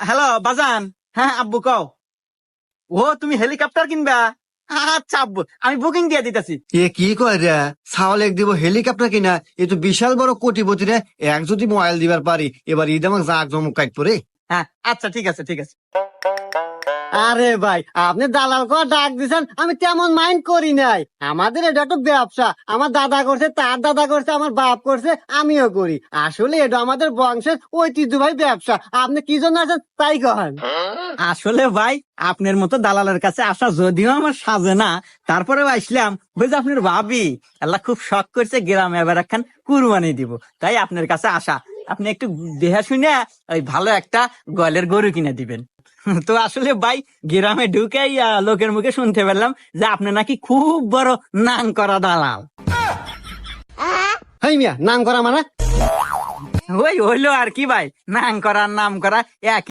Hello বাজান হ্যাঁ আব্বু কও। ও তুমি হেলিকপ্টার কিনবা? আচ্ছা আব্বু আমি বুকিং দিয়ে দিতেছি। এ কি কয় রে? ছাওয়াল এক দিব হেলিকপ্টার কিনা? এ তো বিশাল বড় কোটিপতি রে। এক যদি মোবাইল দিবার পারি এবার ঈদ আমাকে জাক জমক কাট পরে হ্যাঁ আচ্ছা ঠিক আছে ঠিক আছে। আরে ভাই, আপনি দালাল করে ডাক দিছেন, আমি তেমন মাইন্ড করি নাই। আমাদের এটা তো ব্যবসা। আমার দাদা করছে, তার দাদা করছে, আমার বাপ করছে, আমিও করি। আসলে এটা আমাদের বংশের ঐতিহ্যবাহী ব্যবসা। আপনি কি জন্য আছেন তাই কহেন। আসলে ভাই, আপনার মতো দালালের কাছে আসা যদিও আমার সাজে না তারপরে আসলাম বুঝে আপনার ভাবি, আল্লাহ খুব শখ করছে গ্রামে এবার একখান কুরবানি দিব। তাই আপনার কাছে আসা। আপনি একটু দেহা শুনে ওই ভালো একটা গলের গরু কিনে দিবেন। তো আসলে ভাই গ্রামে ঢুকেই লোকের মুখে শুনতে পেলাম যে আপনি নাকি খুব বড় নাং করা দালাল। হাই মিয়া নাম করা মানে? ওই হইল আর কি ভাই নাম করা নাম করা এক